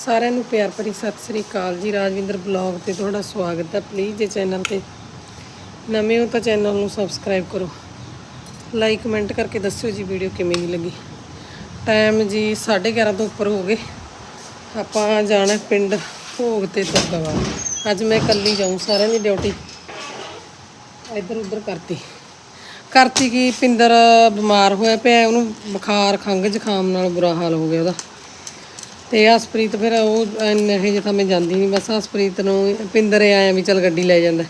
ਸਾਰਿਆਂ ਨੂੰ ਪਿਆਰ ਭਰੀ ਸਤਿ ਸ੍ਰੀ ਅਕਾਲ ਜੀ। ਰਾਜਵਿੰਦਰ ਬਲੌਗ ਤੇ ਤੁਹਾਡਾ ਸਵਾਗਤ ਹੈ ਪਲੀਜ਼ ਜੇ ਚੈਨਲ ਤੇ। ਨਵੇਂ ਹੋ ਤਾਂ ਚੈਨਲ ਨੂੰ ਸਬਸਕ੍ਰਾਈਬ ਕਰੋ। ਲਾਈਕ ਕਮੈਂਟ ਕਰਕੇ ਦੱਸਿਓ ਜੀ ਵੀਡੀਓ ਕਿਵੇਂ ਦੀ ਲੱਗੀ। ਟਾਈਮ ਜੀ 11:30 ਤੋਂ ਉੱਪਰ ਹੋ ਗਏ। ਆਪਾਂ ਜਾਣਾ ਪਿੰਡ ਭੋਗ ਤੇ ਤੁਰਦਵਾ ਅੱਜ ਮੈਂ ਇਕੱਲੀ ਜਾਊਂ, ਸਾਰਿਆਂ ਦੀ ਡਿਊਟੀ ਇੱਧਰ ਉੱਧਰ ਕਰਤੀ। ਕਰਤੀ ਕੀ ਪਿੰਦਰ ਬਿਮਾਰ ਹੋਇਆ ਪਿਆ, ਉਹਨੂੰ ਬੁਖਾਰ, ਖੰਘ ਜ਼ੁਕਾਮ ਨਾਲ ਬੁਰਾ ਹਾਲ ਹੋ ਗਿਆ ਉਹਦਾ। ਤੇ ਹਸਪ੍ਰੀਤ ਫਿਰ ਉਹ ਇੰਨੇ ਇਹ ਜਿਹਾ ਤਾਂ ਮੈਂ ਜਾਂਦੀ ਨਹੀਂ ਬਸ ਹਸਪ੍ਰੀਤ ਨੂੰ ਪਿੰਦਰ ਆਇਆ ਵੀ ਚੱਲ ਗੱਡੀ ਲੈ ਜਾਂਦਾ।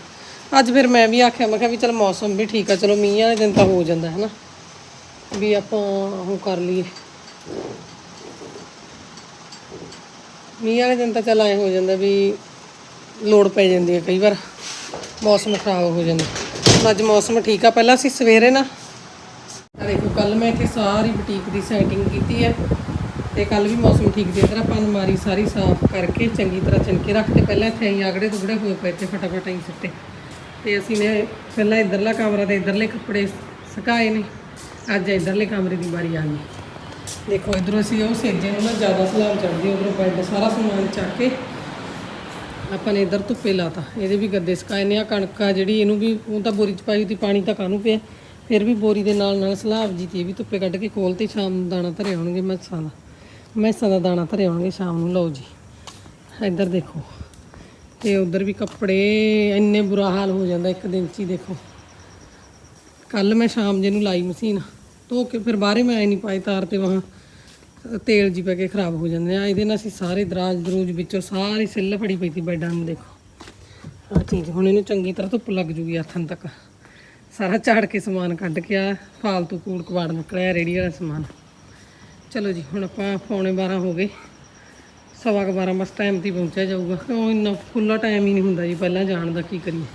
ਅੱਜ ਫਿਰ ਮੈਂ ਵੀ ਆਖਿਆ, ਮੈਂ ਕਿਹਾ ਵੀ ਚੱਲ ਮੌਸਮ ਵੀ ਠੀਕ ਆ, ਚਲੋ ਮੀਂਹ ਵਾਲੇ ਦਿਨ ਤਾਂ ਹੋ ਜਾਂਦਾ ਹੈ ਨਾ ਵੀ ਆਪਾਂ ਉਹ ਕਰ ਲਈਏ। ਮੀਂਹ ਵਾਲੇ ਦਿਨ ਤਾਂ ਚੱਲ ਐ ਹੋ ਜਾਂਦਾ ਵੀ ਲੋੜ ਪੈ ਜਾਂਦੀ ਹੈ ਕਈ ਵਾਰ, ਮੌਸਮ ਖਰਾਬ ਹੋ ਜਾਂਦਾ। ਅੱਜ ਮੌਸਮ ਠੀਕ ਆ, ਪਹਿਲਾਂ ਅਸੀਂ ਸਵੇਰੇ ਨਾ, ਦੇਖੋ ਕੱਲ ਮੈਂ ਇੱਥੇ ਸਾਰੀ ਬੁਟੀਕ ਦੀ ਸੈਟਿੰਗ ਕੀਤੀ ਹੈ ਤੇ ਕੱਲ ਵੀ ਮੌਸਮ ਠੀਕ ਦੇ ਤਰ੍ਹਾਂ ਆਪਾਂ ਅਲਮਾਰੀ ਸਾਰੀ ਸਾਫ਼ ਕਰਕੇ ਚੰਗੀ ਤਰ੍ਹਾਂ ਚਣਕੇ ਰੱਖਤੇ ਪਹਿਲਾਂ ਇੱਥੇ ਅਸੀਂ ਆਗੜੇ ਦੁਗੜੇ ਹੋਏ ਪਏ ਤੇ ਫਟਾਫਟ ਅਸੀਂ ਸਿੱਟੇ ਤੇ ਅਸੀਂ ਨੇ ਪਹਿਲਾਂ ਇਧਰਲਾ ਕਮਰਾ ਤੇ ਇਧਰਲੇ ਕੱਪੜੇ ਸੁਕਾਏ ਨੇ। ਅੱਜ ਇਧਰਲੇ ਕਮਰੇ ਦੀ ਵਾਰੀ ਆ ਗਈ। ਦੇਖੋ, ਇਧਰੋਂ ਅਸੀਂ ਉਹ ਸੇਜੇ ਨੂੰ ਨਾ ਜ਼ਿਆਦਾ ਸਲਾਬ ਚੜਦੀ ਉਧਰੋਂ ਬੈੱਡ ਸਾਰਾ ਸਮਾਨ ਚੱਕ ਕੇ ਆਪਾਂ ਨੇ ਇਧਰ ਧੁੱਪੇ ਲਾਤਾ। ਇਹਦੇ ਵੀ ਗੱਦੇ ਸੁਕਾਏ ਨੇ। ਆ ਕਣਕਾਂ ਜਿਹੜੀ, ਇਹਨੂੰ ਵੀ ਉਹ ਤਾਂ ਬੋਰੀ ਚ ਪਾਈ ਤੀ ਪਾਣੀ ਤਾਂ ਕਾਹਨੂੰ ਪਿਆ? ਫਿਰ ਵੀ ਬੋਰੀ ਦੇ ਨਾਲ ਨਾਲ ਸਲਾਬ ਜੀ ਤੇ ਇਹ ਵੀ ਧੁੱਪੇ ਕੱਢ ਕੇ ਖੋਲ ਤੇ ਸ਼ਾਮ ਨੂੰ ਦਾਣਾ ਧਰੇ ਹੋਣਗੇ ਮੈਸਾਂ ਦਾ ਮੈਸਾਂ ਦਾ ਦਾਣਾ ਧਰੇ ਆਉਣਗੇ ਸ਼ਾਮ ਨੂੰ। ਲਓ ਜੀ, ਇੱਧਰ ਦੇਖੋ। ਤੇ ਉਧਰ ਵੀ ਕੱਪੜੇ ਇੰਨੇ ਬੁਰਾ ਹਾਲ ਹੋ ਜਾਂਦਾ ਇੱਕ ਦਿਨ ਚ ਹੀ ਦੇਖੋ। ਕੱਲ ਮੈਂ ਸ਼ਾਮ ਜੇ ਨੂੰ ਲਾਈ ਮਸ਼ੀਨ, ਧੋ ਕੇ ਫਿਰ ਬਾਹਰੇ ਮੈਂ ਨਹੀਂ ਪਾਈ ਤਾਰ ਤੇ ਵਾਂ ਤੇਲ ਜੀ ਪੈ ਕੇ ਖਰਾਬ ਹੋ ਜਾਂਦੇ ਆ ਇਹਦੇ ਨਾਲ ਅਸੀਂ ਸਾਰੇ ਦਰਾਜ ਦਰੂਜ ਵਿੱਚੋਂ ਸਾਰੀ ਸਿੱਲ ਫੜੀ ਪਈ ਸੀ ਬੈਡਾਂ ਨੂੰ ਦੇਖੋ। ਆਹ ਚੀਜ਼ ਹੁਣ ਇਹਨੂੰ ਚੰਗੀ ਤਰ੍ਹਾਂ ਧੁੱਪ ਲੱਗ ਜੂਗੀ ਹੱਥਾਂ ਤੱਕ। ਸਾਰਾ ਝਾੜ ਕੇ ਸਮਾਨ ਕੱਢ ਕੇ ਆ, ਫਾਲਤੂ ਕੂੜ ਕਵਾੜ ਨਿਕਲਿਆ ਰੇੜੀ ਵਾਲਾ ਸਮਾਨ। ਚਲੋ ਜੀ ਹੁਣ ਆਪਾਂ ਪੌਣੇ 12 ਹੋ ਗਏ। ਸਵਾ ਕੁ 12 ਬਸ ਟਾਈਮ ਤੇ ਹੀ ਪਹੁੰਚਿਆ ਜਾਊਗਾ। ਕਿਉਂ ਇੰਨਾ ਖੁੱਲਾ ਟਾਈਮ ਹੀ ਨਹੀਂ ਹੁੰਦਾ ਜੀ ਪਹਿਲਾਂ ਜਾਣ ਦਾ ਕੀ ਕਰੀਏ।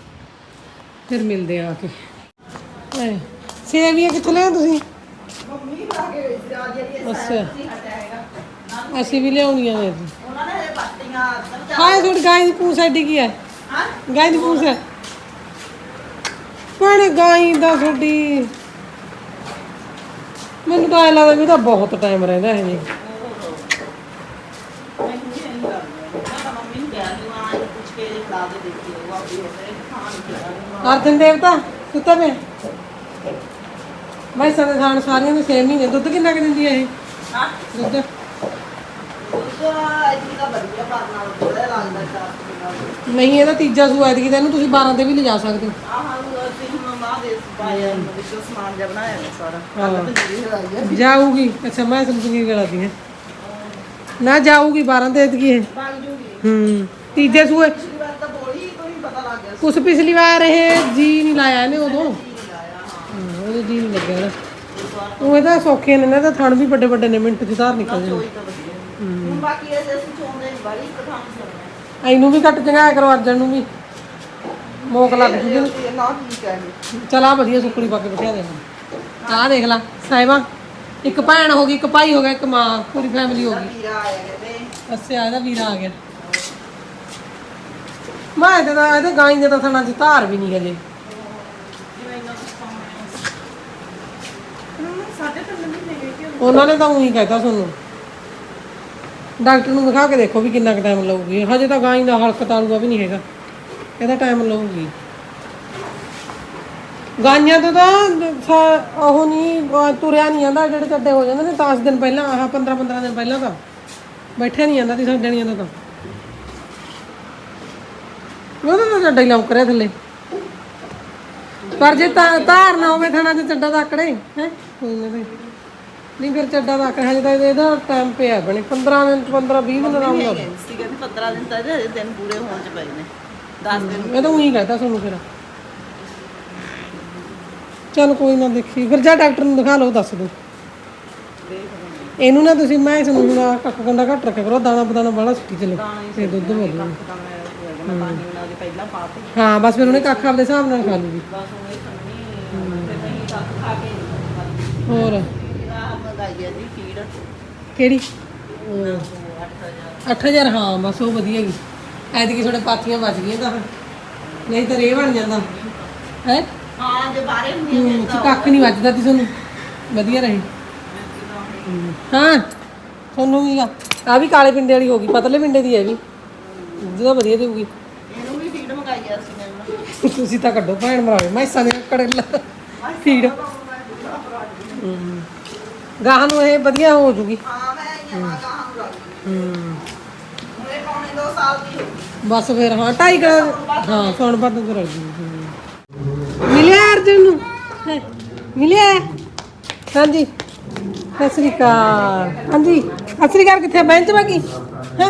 ਫਿਰ ਮਿਲਦੇ ਆ ਕੇ। ਐ ਸੇਵੀਆਂ ਕਿੱਥੋਂ ਲਿਆ ਤੁਸੀਂ? ਅੱਛਾ। ਅਸੀਂ ਵੀ ਲਿਆਉਣੀਆਂ ਨੇ ਹਾਂ ਤੁਹਾਡੀ ਗਾਂ ਦੀ ਪੂਛ ਐਡੀ ਕੀ ਹੈ? ਗਾਂ ਦੀ ਪੂਛ ਹੈ। ਪਰ ਗਾਂ ਦਾ ਤੁਹਾਡੀ ਮੈਨੂੰ ਤਾਂ ਐਂ ਲੱਗਦਾ ਵੀ ਤਾਂ ਬਹੁਤ ਟਾਈਮ ਰਹਿੰਦਾ ਹੈ ਜੀ। ਅਰਜਨ ਦੇਵਤਾ ਸੁੱਤਾ ਪਿਆ ਮੈਂ ਸਾਡੇ ਖਾਣ ਸਾਰੀਆਂ ਦੇ 6 ਮਹੀਨੇ, ਦੁੱਧ ਕਿੰਨਾ ਕੁ ਦਿੰਦੀ ਹੈ ਇਹ? ਦੁੱਧ? ਨਹੀਂ, ਇਹਦਾ ਤੀਜਾ ਸੂਆ ਐਤਕੀ ਤਾਂ ਇਹਨੂੰ ਤੁਸੀਂ 12 ਤੇ ਵੀ ਲਿਜਾ ਸਕਦੇ ਹੋ। ਜਾਊਗੀ। ਅੱਛਾ ਮੈਂ ਸਮਝ ਗਈ ਗਲਾਦੀ ਹੈ। ਨਾ ਜਾਊਗੀ 12 ਤੇ ਐਤਕੀ ਇਹ ਹੂੰ। ਤੀਜੇ ਸੂਏ। ਕੁਛ ਪਿਛਲੀ ਵਾਰ ਇਹ ਜੀ ਨਹੀਂ ਲਾਇਆ ਇਹਨੇ ਉਦੋਂ। ਹਾਂ। ਜੀ ਨਹੀਂ ਲੱਗਿਆ ਨਾ। ਉਹ ਇਹਦਾ ਸੌਖੇ ਨੇ ਨਾ ਇਹਦਾ ਥਣ ਵੀ ਵੱਡੇ ਵੱਡੇ ਨੇ ਮਿੰਟ ਚ ਧਾਰ ਨਿਕਲ ਜਾਂਦੇ ਇਹਨੂੰ ਵੀ ਕੱਟ ਚੰਗਾਇਆ ਕਰੋ ਅਰਜਨ ਨੂੰ ਵੀ। ਮੋਕ ਲੱਗ ਜੂਗੀ। ਚਲ ਆ ਵਧੀਆ ਸੁੱਕੜੀ ਪਾ ਕੇ ਬਿਠਾ ਦੇਣਾ ਆਹ ਦੇਖ ਲੈ ਸਾਹਿਬਾ ਇੱਕ ਭੈਣ ਹੋ ਗਈ ਇੱਕ ਭਾਈ ਹੋ ਗਿਆ ਇੱਕ ਮਾਂ ਪੂਰੀ ਫੈਮਿਲੀ ਹੋ ਗਈ। ਅੱਛਾ ਇਹਦਾ ਵੀਰਾ ਆ ਗਿਆ। ਮੈਂ ਇਹਦੇ ਗਾਂ ਦੇ ਤਾਂ ਥਣਾ ਚ ਧਾਰ ਵੀ ਨਹੀਂ ਹਜੇ। ਉਹਨਾਂ ਨੇ ਤਾਂ ਉਹੀ ਕਹਿਤਾ ਤੁਹਾਨੂੰ। ਡਾਕਟਰ ਨੂੰ ਦਿਖਾ ਕੇ ਦੇਖੋ ਵੀ ਕਿੰਨਾ ਕੁ ਟਾਈਮ ਲਊਗੀ। ਹਜੇ ਤਾਂ ਗਾਂ ਦਾ ਹਲਕ ਤਾਲੂਗਾ ਵੀ ਨਹੀਂ ਹੈਗਾ। ਇਹਦਾ ਟਾਈਮ ਲਊਗੀ। ਗਾਈਆਂ ਤੋਂ ਤਾਂ ਸਾ- ਉਹ ਨਹੀਂ ਤੁਰਿਆ ਨਹੀਂ ਜਾਂਦਾ ਜਿਹੜੇ ਚੱਡੇ ਹੋ ਜਾਂਦੇ ਨੇ 10 ਦਿਨ ਪਹਿਲਾਂ ਆਹ 15 15 ਦਿਨ ਪਹਿਲਾਂ ਤਾਂ। ਬੈਠਿਆ ਨਹੀਂ ਜਾਂਦਾ ਤੇ ਸਾਡੇ ਨਹੀਂ ਜਾਂਦਾ ਤਾਂ। ਉਹਦਾ ਤਾਂ ਚੱਡਾ ਹੀ ਲੌਂਕ ਰਿਹਾ ਥੱਲੇ। ਪਰ ਜੇ ਤਾਂ ਧਾਰ ਨਾ ਹੋਵੇ ਥਣਾ ਤੇ ਚੱਡਾ ਹੈ ਕੋਈ ਨਾ ਤੇ ਨਹੀਂ ਫਿਰ ਚੱਡਾ ਤਾਕੜ ਹਜੇ ਤਾਂ ਇਹਦਾ ਟਾਈਮ ਪਿਆ ਬਣੇ 15 ਦਿਨ 15 20 ਦਿਨ ਦਾ ਹੁੰਦਾ ਸੀਗਾ ਵੀ 15 ਦਿਨ ਤਾਂ ਇਹਦੇ ਦਿਨ ਪੂਰੇ ਹੋਣ ਚ ਪਏ ਨੇ। 10 ਦਿਨ ਇਹ ਤਾਂ ਉਹੀ ਕਹਤਾ ਤੁਹਾਨੂੰ ਫਿਰ। ਚਲ ਕੋਈ ਨਾ ਦੇਖੀ। ਫਿਰ ਜਾ ਡਾਕਟਰ ਨੂੰ ਦਿਖਾ ਲਓ ਦੱਸ ਦੋ ਇਹਨੂੰ ਨਾ ਤੁਸੀਂ ਮੈਂ ਇਸ ਨੂੰ ਹੁਣ ਕੱਖ ਗੰਡਾ ਘੱਟ ਰੱਖਿਆ ਕਰੋ ਦਾਣਾ ਬਦਾਣਾ ਬਾਹਲਾ ਸੁੱਟੀ ਚਲੋ। ਤੇ ਦੁੱਧ ਵਧੂ ਮੈਂ ਮੈਂ ਹਾਂ। ਬਸ ਫਿਰ ਉਹਨੇ ਕੱਖ ਆਪਦੇ ਹਿਸਾਬ ਨਾਲ ਖਾ ਲੂਗੀ। ਹੋਰ? ਕਿਹੜੀ? ਉਹ 8000 8000 ਹਾਂ ਬਸ ਉਹ ਵਧੀਆ ਗਈ ਐਤਕੀ ਤੁਹਾਡੇ ਪਾਥੀਆਂ ਬਚ ਗਈਆਂ ਤਾਂ। ਨਹੀਂ ਤਾਂ ਰੇ ਬਣ ਜਾਂਦਾ। ਹੈ? ਹਾਂ ਜੇ ਬਾਰੇ ਹੁੰਦੀ ਕੱਖ ਨਹੀਂ ਵੱਜਦਾ ਤੀ ਤੁਹਾਨੂੰ। ਵਧੀਆ ਰਹੇ। ਹਾਂ ਤੁਹਾਨੂੰ ਵੀ ਆ? ਆ ਵੀ ਕਾਲੇ ਪਿੰਡੇ ਵਾਲੀ ਹੋ ਗਈ ਪਤਲੇ ਪਿੰਡੇ ਦੀ ਹੈ ਵੀ। ਜਿਹਦਾ ਵਧੀਆ ਦੇਊਗੀ। ਇਹਨੂੰ ਵੀ ਫੀਡ ਮੰਗਾਈ ਆ ਸੀ ਨੇ ਤੁਸੀਂ ਤਾਂ ਕੱਢੋ ਭੈਣ ਮਰਾਵੇ ਮੈਸਾਂ ਦੇ ਕੜੇਲਾ ਫੀਡ। ਗਾਹਾਂ ਨੂੰ ਇਹ ਵਧੀਆ ਹੋ ਜੂਗੀ। ਹਾਂ ਮੈਂ ਇਹ ਮਾਂ ਕਹਾਂ ਨੂੰ ਹਮ ਹੁਣੇ ਪੌਣੇ 2 ਸਾਲ ਦੀ ਹੋ ਬਸ ਫਿਰ ਹਾਂ ਢਾਈ ਕਰ ਹਾਂ ਸੌਣ ਬਾਅਦ ਨੂੰ ਰਲ ਜੂਗੀ ਮਿਲਿਆ ਅਰਜਨ ਨੂੰ ਹੈਂ, ਮਿਲਿਆ ਹਾਂਜੀ ਸਤਿ ਸ੍ਰੀ ਅਕਾਲ ਹਾਂਜੀ ਸਤਿ ਸ੍ਰੀ ਅਕਾਲ ਕਿੱਥੇ ਬੈਂਚ ਬਾਗੀ ਹੈ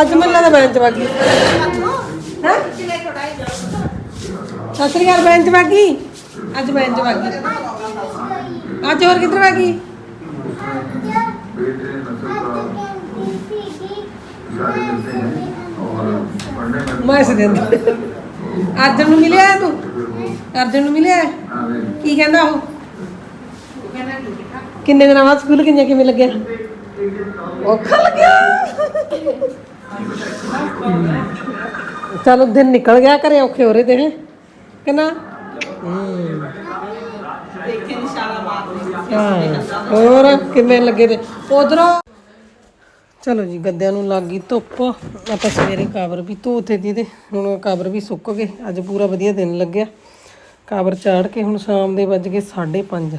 ਅੱਜ ਮੈਨੂੰ ਲੱਗਦਾ ਬੈਂਚ ਬਾਗੀ ਹੈ ਸਤਿ ਸ੍ਰੀ ਅਕਾਲ ਬੈਂਚ ਬਾਗੀ ਅੱਜ ਬੈਂਚ ਬਾਗੀ ਅੱਜ ਹੋਰ ਕਿੱਧਰ ਬਾਗੀ बेटे नस्ल का सारे मिलते हैं और पढ़ने में ਮੈਂ ਇਸ ਦਿਨ ਅਰਜਨ ਨੂੰ ਮਿਲਿਆ ਤੂੰ ਅਰਜਨ ਨੂੰ ਮਿਲਿਆ आगे ਕੀ ਕਹਿੰਦਾ ਉਹ ਕਿੰਨੇ ਦਿਨਾਂ ਬਾਅਦ ਸਕੂਲ ਕਿੰਨੇ ਕਿਵੇਂ ਲੱਗਿਆ ਔਖਾ ਲੱਗਿਆ ਚਲੋ ਦਿਨ ਨਿਕਲ ਗਿਆ ਘਰੇ ਔਖੇ ਹੋ ਰਹੇ ਤੇ ਹੈ ਕਿ ਨਾ ਦੇਖੇ ਨਿਸ਼ਾਨਾ ਮਾਰਦੇ ਹਾਂ ਹੋਰ ਕਿਵੇਂ ਲੱਗੇ ਤੇ ਉਧਰੋਂ ਚਲੋ ਜੀ, ਗੱਦਿਆਂ ਨੂੰ ਲੱਗ ਗਈ ਧੁੱਪ। ਆਪਾਂ ਸਵੇਰੇ ਕਾਬਰ ਵੀ ਧੋਤੇ ਦੀ ਤੇ ਹੁਣ ਕਾਬਰ ਵੀ ਸੁੱਕ ਗਏ। ਅੱਜ ਪੂਰਾ ਵਧੀਆ ਦਿਨ ਲੱਗਿਆ। ਕਾਬਰ ਚਾੜ ਕੇ ਹੁਣ ਸ਼ਾਮ ਦੇ ਵੱਜ ਗਏ 5:30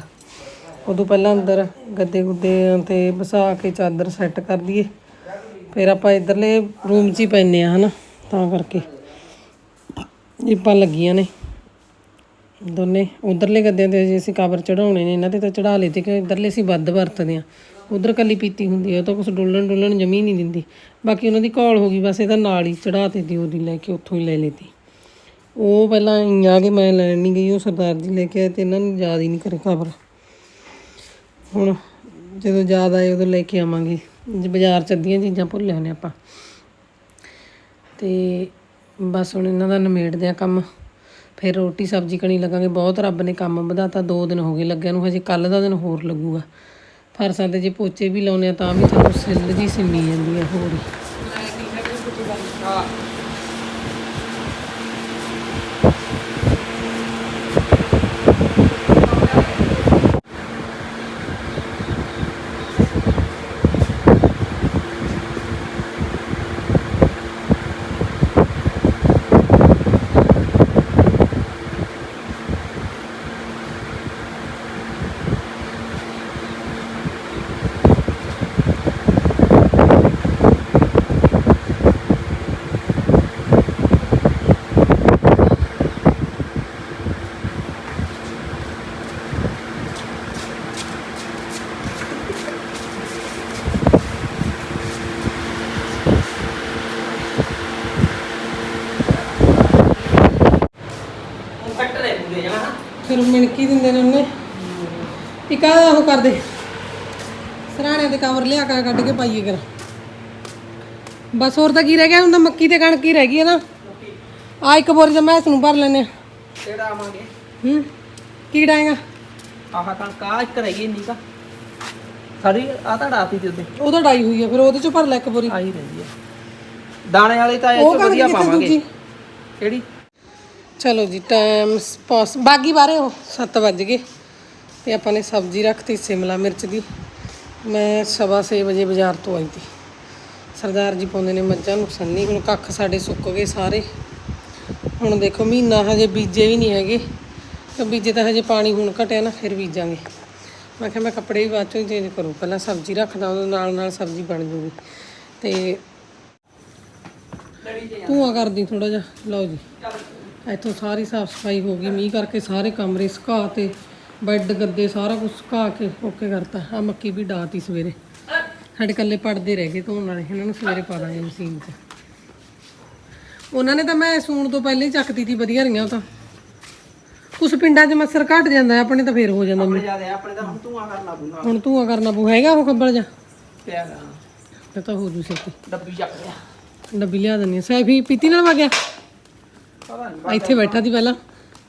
ਉਦੋਂ ਪਹਿਲਾਂ ਅੰਦਰ ਗੱਦੇ ਗੁੱਦੇ ਤੇ ਵਸਾ ਕੇ ਚਾਦਰ ਸੈੱਟ ਕਰ ਦਈਏ ਫਿਰ ਆਪਾਂ ਇਧਰਲੇ ਰੂਮ 'ਚ ਹੀ ਪੈਨੇ ਆ ਹਨਾ? ਤਾਂ ਕਰਕੇ। ਜਿੱਪਾਂ ਲੱਗੀਆਂ ਨੇ। ਦੋਨੇ। ਉਧਰਲੇ ਗੱਦਿਆਂ ਤੇ ਜੇ ਅਸੀਂ ਕਾਬਰ ਚੜਾਉਣੇ ਨੇ। ਇਹਨਾਂ ਤੇ ਤਾਂ ਚੜਾ ਲਏ ਤੇ ਕਿ ਇਧਰਲੇ ਅਸੀਂ ਵੱਧ ਵਰਤਦੇ ਆ ਉਧਰ ਕੱਲੀ ਪੀਤੀ ਹੁੰਦੀ ਆ, ਉਹ ਤਾਂ ਕੁਝ ਡੁੱਲਣ ਡੁੱਲਣ ਜਮੀ ਨਹੀਂ ਦਿੰਦੀ। ਬਾਕੀ ਉਹਨਾਂ ਦੀ ਘੋਲ ਹੋ ਗਈ, ਬਸ ਇਹਦਾ ਨਾਲ ਹੀ ਚੜਾਤੇ ਦੀ, ਉਹਦੀ ਲੈ ਕੇ ਉੱਥੋਂ ਹੀ ਲੈ ਲਈਤੀ ਉਹ ਪਹਿਲਾਂ ਆ ਕੇ ਮੈਂ ਲੈਣ ਨਹੀਂ ਗਈ, ਉਹ ਸਰਦਾਰ ਜੀ ਲੈ ਕੇ ਆਏ ਤੇ ਇਹਨਾਂ ਨੂੰ ਯਾਦ ਹੀ ਨਹੀਂ ਕਰੇ ਖਬਰ। ਹੁਣ ਜਦੋਂ ਯਾਦ ਆਏ ਉਦੋਂ ਲੈ ਕੇ ਆਵਾਂਗੇ। ਜੇ ਬਾਜ਼ਾਰ ਚ ਅੱਧੀਆਂ ਚੀਜ਼ਾਂ ਭੁੱਲੇ ਹੋਣੇ ਆਪਾਂ। ਤੇ ਬਸ ਹੁਣ ਇਹਨਾਂ ਦਾ ਨਿਮੇੜਦੇ ਆ ਕੰਮ। ਫਿਰ ਰੋਟੀ ਸਬਜ਼ੀ ਕਣੀ ਲੱਗਾਂਗੇ। ਬਹੁਤ ਰੱਬ ਨੇ ਕੰਮ ਵਧਾਤਾ, ਦੋ ਦਿਨ ਹੋ ਗਏ ਲੱਗਿਆ ਨੂੰ, ਹਜੇ ਕੱਲ ਦਾ ਦਿਨ ਹੋਰ ਲੱਗੂਗਾ। ਫਰਸਾਂ ਤੇ ਜੇ ਪੋਚੇ ਵੀ ਲਾਉਨੇ ਆ ਤਾਂ ਵੀ ਤੁਹਾਨੂੰ ਸਿੱਲ ਜੀ ਸਿੰਮੀ ਜਾਂਦੀ ਆ ਹੋਰ ਹੀ ਫਿਰ ਮਿਣਕੀ ਦਿੰਦੇ ਨੇ ਉਹਨੇ ਉਹ ਕਰਦੇ ਸਰਾਣੇ ਦੇ ਕਵਰ ਲਿਆ ਕੇ ਕੱਢ ਕੇ ਪਾਈਏ ਕਰ ਬਸ ਹੋਰ ਤਾਂ ਕੀ ਰਹਿ ਗਿਆ ਹੁਣ ਤਾਂ ਮੱਕੀ ਤੇ ਕਣਕ ਹੀ ਰਹਿ ਗਈ ਹੈ ਨਾ। ਆ ਇੱਕ ਬੋਰੀ ਤਾਂ ਮੈਸ ਨੂੰ ਭਰ ਲੈਨੇ ਕਿਹੜਾ ਆਵਾਂਗੇ? ਹੂੰ ਕੀ ਡਾਏਗਾ? ਆਹ ਕਣਕ ਆ ਇੱਕ ਰਹਿ ਗਈ ਇੰਨੀ ਕਾ। ਸਾਰੀ ਆ ਤਾਂ ਡਾਤੀ ਤੇ ਉਹਦੇ। ਉਹ ਤਾਂ ਡਾਈ ਹੋਈ ਆ ਫਿਰ ਉਹਦੇ ਚੋਂ ਭਰ ਲੈ ਇੱਕ ਬੋਰੀ। ਆਹੀ ਰਹਿੰਦੀ ਆ ਦਾਣੇ ਵਾਲੇ ਤਾਂ ਇਹ ਚ ਵਧੀਆ ਪਾਵਾਂਗੇ। ਕਿਹੜੀ? ਚਲੋ ਜੀ ਟਾਈਮ ਪਾਸ ਬਾਗੀ ਬਾਰੇ ਉਹ 7 ਵੱਜ ਗਏ। ਤੇ ਆਪਾਂ ਨੇ ਸਬਜ਼ੀ ਰੱਖਤੀ, ਸ਼ਿਮਲਾ ਮਿਰਚ ਦੀ। ਮੈਂ ਸਵਾ ਛੇ ਵਜੇ ਬਾਜ਼ਾਰ ਤੋਂ ਆਈ ਤੀ। ਸਰਦਾਰ ਜੀ ਪਾਉਂਦੇ ਨੇ ਮੱਝਾਂ ਨੂੰ ਸੰਨੀ, ਹੁਣ ਕੱਖ ਸਾਡੇ ਸੁੱਕ ਗਏ ਸਾਰੇ। ਹੁਣ ਦੇਖੋ, ਮਹੀਨਾ ਹਜੇ ਬੀਜੇ ਵੀ ਨਹੀਂ ਹੈਗੇ। ਤੇ ਬੀਜੇ ਤਾਂ ਹਜੇ ਪਾਣੀ ਹੁਣ ਘਟਿਆ ਨਾ, ਫਿਰ ਬੀਜਾਂਗੇ। ਮੈਂ ਕਿਹਾ ਮੈਂ ਕੱਪੜੇ ਵੀ ਬਾਅਦ ਚੋਂ ਚੇਂਜ ਕਰੂ। ਪਹਿਲਾਂ ਸਬਜ਼ੀ ਰੱਖਦਾ, ਉਹਦੇ ਨਾਲ ਨਾਲ ਸਬਜ਼ੀ ਬਣ ਜੂਗੀ। ਤੇ ਧੂਆਂ ਕਰਦੀ ਥੋੜਾ ਜਿਹਾ। ਲਓ ਜੀ। ਇੱਥੋਂ ਸਾਰੀ ਸਾਫ਼ ਸਫ਼ਾਈ ਹੋ ਗਈ। ਮੀਂਹ ਕਰਕੇ ਸਾਰੇ ਕਮਰੇ ਸੁਕਾ ਤੇ ਬੈੱਡ ਗੱਦੇ ਸਾਰਾ ਕੁਝ ਸੁਕਾ ਕੇ ਓਕੇ ਕਰਤਾ। ਆ ਮੱਕੀ ਵੀ ਡਾਤੀ ਸਵੇਰੇ। ਸਾਡੇ ਕੱਲੇ ਪੜਦੇ ਰਹਿ ਗਏ ਧੋਣ ਵਾਲੇ ਇਹਨਾਂ ਨੂੰ ਸਵੇਰੇ ਪਾ ਦਾਂਗੇ ਮਸ਼ੀਨ 'ਚ ਉਹਨਾਂ ਨੇ ਤਾਂ ਮੈਂ ਸੂਣ ਤੋਂ ਪਹਿਲਾਂ ਹੀ ਚੱਕਤੀ ਸੀ ਵਧੀਆ ਰਹੀਆਂ ਉਹ ਤਾਂ। ਕੁਝ ਪਿੰਡਾਂ 'ਚ ਮੱਛਰ ਘਟ ਜਾਂਦਾ ਹੈ, ਆਪਣੇ ਤਾਂ ਫੇਰ ਹੋ ਜਾਂਦਾ ਆਪਣੇ ਜ਼ਿਆਦਾ ਆਪਣੇ ਤਾਂ ਹੁਣ ਧੂਆਂ ਕਰਨਾ ਪੂਗਾ ਹੁਣ ਧੂਆਂ ਕਰਨਾ ਪਊ ਹੈਗਾ ਉਹ ਖੱਬਲ ਜਾ ਪਿਆ ਇਹ ਤਾਂ ਹੋ ਜੂ ਛੇਤੀ ਡੱਬੀ ਚੱਕ ਲਿਆ। ਡੱਬੀ ਲਿਆ ਦਿੰਨੀ ਸੈਫੀ ਪੀਤੀ ਨਾਲ ਵਗ ਗਿਆ? ਪਤਾ ਨਹੀਂ ਇੱਥੇ ਬੈਠਾ ਸੀ ਪਹਿਲਾਂ।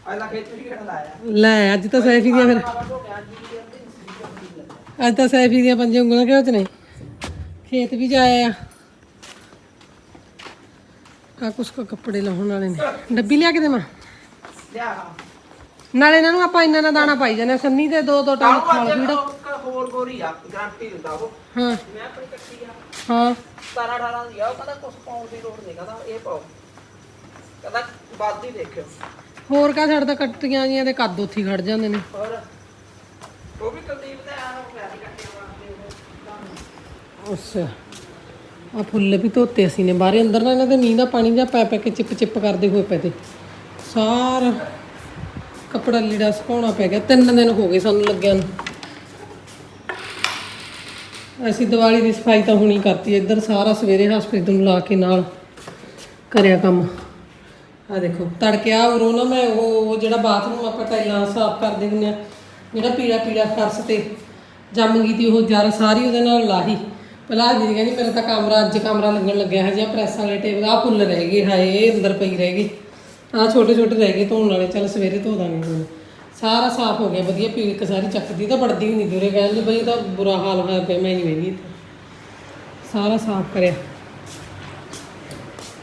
ਅਗਲਾ ਖੇਤ ਵੀ ਕਿਹੜਾ ਲਾਇਆ? ਲੈ ਅੱਜ ਤਾਂ ਸੈਫੀ ਦੀਆਂ ਫਿਰ ਅੱਜ ਤਾਂ ਸੈਫੀ ਦੀਆਂ ਪੰਜ ਉਂਗਲਾਂ ਕਿਉਂ ਨੇ ਖੇਤ ਵੀ ਜਾਇਆ ਆ। ਆ ਕੁਛ ਕੁ ਕੱਪੜੇ ਲਾਉਣ ਵਾਲੇ ਨੇ। ਡੱਬੀ ਲਿਆ ਕੇ ਦੇਵਾਂ? ਲਿਆ। ਨਾਲੇ ਇਹਨਾਂ ਨੂੰ ਆਪਾਂ ਇੰਨਾ ਨਾ ਦਾਣਾ ਪਾਈ ਜਾਂਦੇ ਹਾਂ। ਸੰਨੀ ਦੇ ਦੋ ਦੋ ਟਾਂ ਕਾਹਨੂੰ ਖਾਲ ਉਹ ਹੋਰ ਗੋਰੀ ਆ ਗਾਰੰਟੀ ਦਿੰਦਾ ਉਹ। ਹਾਂ। ਮੈਂ ਆਪਣੀ ਕੱਟੀ ਆ। ਹਾਂ। 17 18 ਦੀ ਆ ਉਹ ਕਹਿੰਦਾ ਕੁਛ ਪਾਉਣ ਦੀ ਲੋੜ ਨਹੀਂ ਕਹਿੰਦਾ ਇਹ ਪਾਓ। ਕਹਿੰਦਾ ਬਾਦ ਹੀ ਦੇਖਿਓ। ਹੋਰ ਕਾ ਛੱਡਦਾ ਕੱਟੀਆਂ ਜੀਆਂ ਦੇ ਕੱਦ ਉੱਥੇ ਹੀ ਖੜ ਜਾਂਦੇ ਨੇ। ਹੋਰ? ਉਹ ਵੀ ਕੁਲਦੀਪ ਦਾ ਅੱਛਾ। ਆ ਫੁੱਲ ਵੀ ਧੋਤੇ ਅਸੀਂ ਨੇ ਬਾਹਰੇ ਅੰਦਰ ਨਾ ਇਹਨਾਂ ਦੇ ਮੀਂਹ ਦਾ ਪਾਣੀ ਜਾਂ ਪੈ ਪੈ ਕੇ ਚਿਪ ਚਿਪ ਕਰਦੇ ਹੋਏ ਪਏ ਤੇ। ਸਾਰਾ ਕੱਪੜਾ ਲੀੜਾ ਸੁਕਾਉਣਾ ਪੈ ਗਿਆ ਤਿੰਨ ਦਿਨ ਹੋ ਗਏ ਸਾਨੂੰ ਲੱਗਿਆ ਨੂੰ। ਅਸੀਂ ਦੀਵਾਲੀ ਦੀ ਸਫ਼ਾਈ ਤਾਂ ਹੁਣੀ ਕਰਤੀ ਇੱਧਰ ਸਾਰਾ ਸਵੇਰੇ ਹਸਪੀਟਲ ਨੂੰ ਲਾ ਕੇ ਨਾਲ ਕਰਿਆ ਕੰਮ। ਆ ਦੇਖੋ, ਤੜਕੇ ਉਰੋਂ ਨਾ ਮੈਂ ਉਹ ਉਹ ਜਿਹੜਾ ਬਾਥਰੂਮ ਆਪਾਂ ਟਾਈਲਾਂ ਸਾਫ਼ ਕਰਦੇ ਹੁੰਦੇ ਆ ਜਿਹੜਾ ਪੀੜਾ ਪੀੜਾ ਫਰਸ਼ ਤੇ ਜੰਮ ਗਈ ਤੀ, ਉਹ ਜਰ ਸਾਰੀ ਉਹਦੇ ਨਾਲ ਲਾਹੀ। ਪਹਿਲਾਂ ਦੀਦੀ ਕਹਿੰਦੀ ਮੇਰਾ ਤਾਂ ਕਮਰਾ ਅੱਜ ਕਮਰਾ ਲੱਗਣ ਲੱਗਿਆ, ਹਜੇ ਪ੍ਰੈਸ ਵਾਲੇ ਟੇਬਲ ਆ ਫੁੱਲ ਰਹਿ ਗਏ, ਹਾਏ, ਇਹ ਅੰਦਰ ਪਈ ਰਹਿ ਗਈ। ਆ ਛੋਟੇ ਛੋਟੇ ਰਹਿ ਗਏ ਧੋਣ ਵਾਲੇ, ਚੱਲ ਸਵੇਰੇ ਧੋ ਦਾਂਗੇ ਹੁਣ। ਸਾਰਾ ਸਾਫ਼ ਹੋ ਗਿਆ, ਵਧੀਆ ਪੀੜਕ ਸਾਰੀ ਚੱਕਦੀ ਤਾਂ ਵੜਦੀ ਵੀ ਨਹੀਂ ਦੂਰੇ ਕਹਿੰਦੇ ਬਈ ਤਾਂ ਬੁਰਾ ਹਾਲ ਹੋਇਆ ਪਿਆ, ਮੈਂ ਨਹੀਂ ਵੇਖੀ ਸਾਰਾ ਸਾਫ਼ ਕਰਿਆ।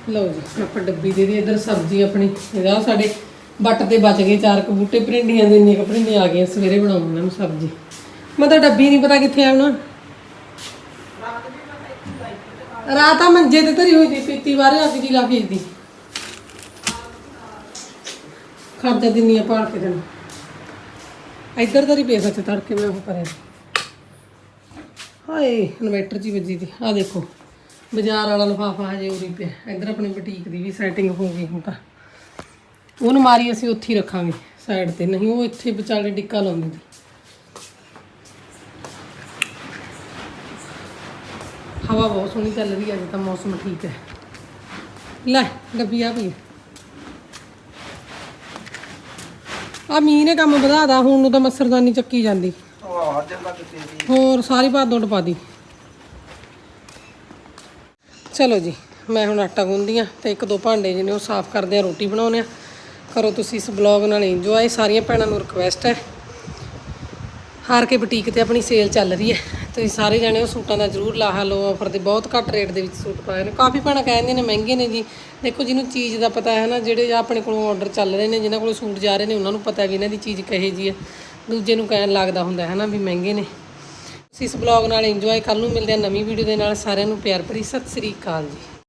ਲਓ ਜੀ, ਆਪਾਂ ਡੱਬੀ ਦੇ ਦੀ ਇੱਧਰ ਸਬਜ਼ੀ ਆਪਣੀ। ਇਹਦਾ ਸਾਡੇ ਬੱਟ ਤੇ ਬਚ ਗਏ ਚਾਰ ਕੁ ਬੂਟੇ, ਭਿੰਡੀਆਂ ਦੇ ਇੰਨੇ ਕੁ ਭਿੰਡੀਆਂ ਆ ਗਈਆਂ, ਸਵੇਰੇ ਬਣਾਉਣਾ ਨੂੰ ਸਬਜ਼ੀ। ਮੈਂ ਤਾਂ ਡੱਬੀ ਨਹੀਂ ਪਤਾ ਕਿੱਥੇ ਆਉਣਾ ਰਾਤ ਆ ਮੰਜੇ ਤੇ ਧਰੀ ਹੋਈ ਦੀ ਪੀਤੀ ਬਾਰੇ ਅੱਗ ਜੀ ਲਾ ਕੇ ਦੀ। ਖਰਚਾ ਦਿੰਨੀ ਆ ਪਾਲ ਕੇ ਤੈਨੂੰ ਇੱਧਰ ਧਰੀ ਪਈ ਸੱਚ, ਤੜਕੇ ਮੈਂ ਉਹ ਕਰਿਆ ਹਾਏ, ਇਨਵਰਟਰ ਜੀ ਵੱਜੀ ਦੀ ਆ ਦੇਖੋ। ਬਾਜ਼ਾਰ ਵਾਲਾ ਲਫਾਫਾ ਹਜੇ ਉਰੀ ਪਿਆ। ਇੱਧਰ ਆਪਣੀ ਬੁਟੀਕ ਦੀ ਵੀ ਸੈਟਿੰਗ ਹੋ ਗਈ ਹੁਣ ਤਾਂ। ਉਹਨੂੰ ਮਾਰੀ ਅਸੀਂ ਉੱਥੇ ਹੀ ਰੱਖਾਂਗੇ ਸਾਈਡ ਤੇ। ਨਹੀਂ ਉਹ ਇੱਥੇ ਵਿਚਾਲੇ ਡਿੱਕਾ ਲਾਉਂਦੀ ਸੀ। ਹਵਾ ਬਹੁਤ ਸੋਹਣੀ ਚੱਲ ਰਹੀ ਹੈ ਅੱਜ ਤਾਂ ਮੌਸਮ ਠੀਕ ਹੈ। ਲੈ ਡੱਬੀ ਆ ਪਈ। ਆ ਮੀਂਹ ਨੇ ਕੰਮ ਵਧਾਦਾ ਹੁਣ ਨੂੰ ਤਾਂ ਮੱਛਰਦਾਨੀ ਚੱਕੀ ਜਾਂਦੀ। ਉਹ ਹੋਰ ਸਾਰੀ ਭਾਦੋਂ ਟਪਾ ਦੀ। ਚਲੋ ਜੀ, ਮੈਂ ਹੁਣ ਆਟਾ ਗੁੰਨਦੀ ਆ ਤੇ ਇੱਕ ਦੋ ਭਾਂਡੇ ਜਿਹਨੇ ਉਹ ਸਾਫ਼ ਕਰਦੇ ਆ ਰੋਟੀ ਬਣਾਉਣੇ ਆ ਕਰੋ ਤੁਸੀਂ ਇਸ ਬਲੌਗ ਨਾਲ ਇੰਜੋਏ ਸਾਰੀਆਂ ਭੈਣਾਂ ਨੂੰ ਰਿਕਵੈਸਟ ਹੈ। ਹਾਰ ਕੇ ਬੁਟੀਕ ਤੇ ਆਪਣੀ ਸੇਲ ਚੱਲ ਰਹੀ ਹੈ। ਤੁਸੀਂ ਸਾਰੇ ਜਾਣੇ ਉਹ ਸੂਟਾਂ ਦਾ ਜ਼ਰੂਰ ਲਾਹਾ ਲਓ ਆਫਰ ਤੇ ਬਹੁਤ ਘੱਟ ਰੇਟ ਦੇ ਵਿੱਚ ਸੂਟ ਪਾਏ ਨੇ। ਕਾਫੀ ਭੈਣਾਂ ਕਹਿੰਦੀਆਂ ਨੇ ਮਹਿੰਗੇ ਨੇ ਜੀ। ਦੇਖੋ ਜਿਹਨੂੰ ਚੀਜ਼ ਦਾ ਪਤਾ ਹੈ ਨਾ, ਜਿਹੜੇ ਆਪਣੇ ਕੋਲੋਂ ਆਰਡਰ ਚੱਲ ਰਹੇ ਨੇ ਜਿਨ੍ਹਾਂ ਕੋਲੋਂ ਸੂਟ ਜਾ ਰਹੇ ਨੇ, ਉਹਨਾਂ ਨੂੰ ਪਤਾ ਵੀ ਇਹਨਾਂ ਦੀ ਚੀਜ਼ ਕਹੇ ਜੀ ਹੈ। ਦੂਜੇ ਨੂੰ ਕਹਿਣ ਲੱਗਦਾ ਹੁੰਦਾ ਹੈ ਨਾ ਵੀ ਮਹਿੰਗੇ ਨੇ। ਇਸ ਬਲੌਗ ਨਾਲ ਇੰਜੋਏ ਕੱਲ ਨੂੰ ਮਿਲਦੇ ਆ ਨਵੀਂ ਵੀਡੀਓ ਦੇ ਨਾਲ। ਸਾਰਿਆਂ ਨੂੰ ਪਿਆਰ ਭਰੀ ਸਤਿ ਸ੍ਰੀ ਅਕਾਲ ਜੀ।